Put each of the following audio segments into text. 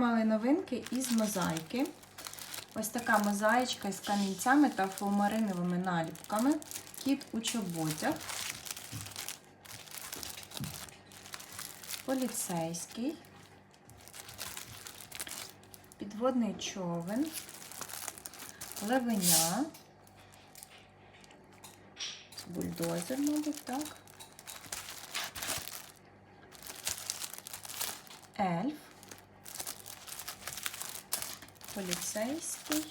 Отримали новинки із мозаїки. Ось така мозаїчка із камінцями та фломариновими наліпками. Кіт у чоботях. Поліцейський. Підводний човен. Левеня. Бульдозер, мабуть, так. Ельф. Поліцейський.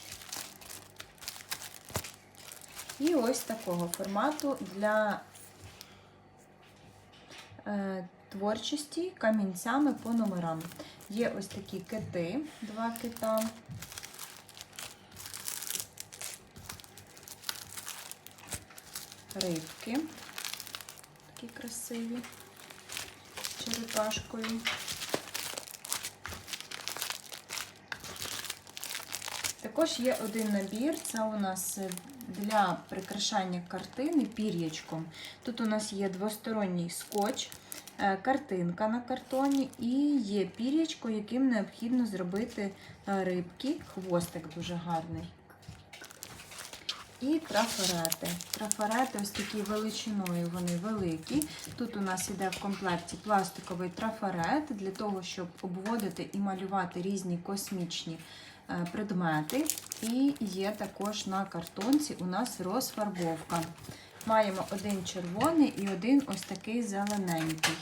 І ось такого формату для е, творчості камінцями по номерам. Є ось такі кити, два кита. Рибки. Такі красиві. з Черепашкою. Також є один набір, це у нас е, для прикрашання картини пір'ячком. Тут у нас є двосторонній скотч, е, картинка на картоні і є пір'ячко, яким необхідно зробити е, рибки. Хвостик дуже гарний. І трафарети. Трафарети ось такі величиною, вони великі. Тут у нас йде в комплекті пластиковий трафарет для того, щоб обводити і малювати різні космічні предмети. І є також на картонці у нас розфарбовка. Маємо один червоний і один ось такий зелененький.